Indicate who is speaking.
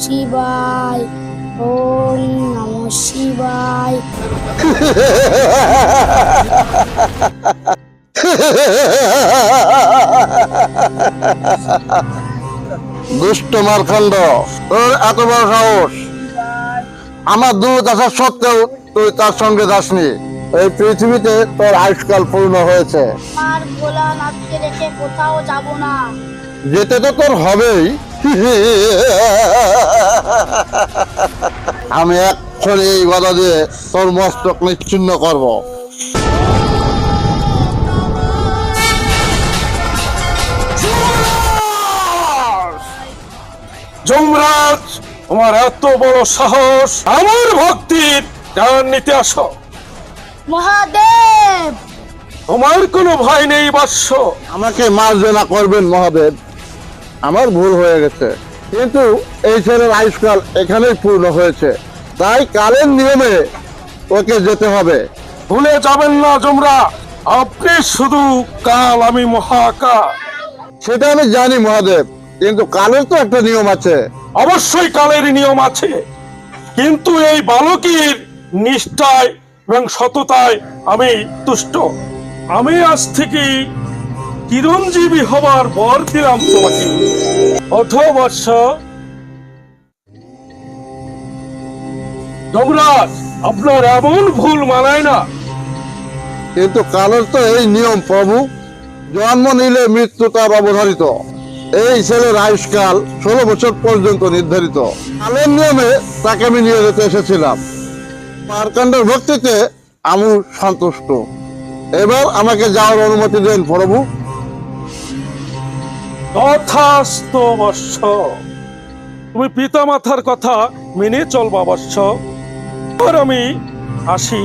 Speaker 1: শিবায় ওম নম শিবায়।
Speaker 2: দুষ্ট মারখণ্ড তোর এত বড় সাহস। আমার দূত আসার সত্ত্বেও তুই তার সঙ্গে যাসনি। এই পৃথিবীতে তোর আয়ুষ্কাল পূর্ণ হয়েছে।
Speaker 1: আর ভোলানাথকে রেখে কোথাও যাব না।
Speaker 2: যেতে তো তোর হবেই। আমি এক্ষণে এই গদা দিয়ে তোর মস্তক নিচ্ছিন্ন করব।
Speaker 3: যমরাজ তোমার এত বড় সাহস আমার ভক্তির জান নিতে আসো।
Speaker 1: মহাদেব!
Speaker 3: তোমার কোনো ভয় নেই বাস্য
Speaker 2: আমাকে মার্জনা করবেন মহাদেব। আমার ভুল হয়ে গেছে। কিন্তু এই ছেলের আয়ুষ্কাল এখানেই পূর্ণ হয়েছে। তাই কালের নিয়মে ওকে যেতে হবে।
Speaker 3: ভুলে যাবেন না যমরা আপনি শুধু কাল আমি মহাকাল।
Speaker 2: সেটা আমি জানি মহাদেব কিন্তু কালের তো একটা নিয়ম আছে।
Speaker 3: অবশ্যই কালের নিয়ম আছে। কিন্তু এই বালকের নিষ্ঠায় এবং সততায় আমি তুষ্ট। আমি আজ থেকে চিরঞ্জীবী হবার বর দিলাম তোমাকে। অথবর্ষ যমরাজ, আপনার এমন ভুল মানায় না।
Speaker 2: কিন্তু কালের তো এই নিয়ম, প্রভু। জন্ম নিলে মৃত্যু তার অবধারিত। এই ছেলের আয়ুষ্কাল ষোলো বছর পর্যন্ত নির্ধারিত। কালের নিয়মে তাকে আমি নিয়ে যেতে এসেছিলাম। মার্কাণ্ডের ভক্তিতে আমি সন্তুষ্ট। এবার আমাকে যাওয়ার অনুমতি দেন, প্রভু।
Speaker 3: তথাস্ত বৎস তুমি পিতা মাতার কথা মেনে চলবা বৎস আমি আসি।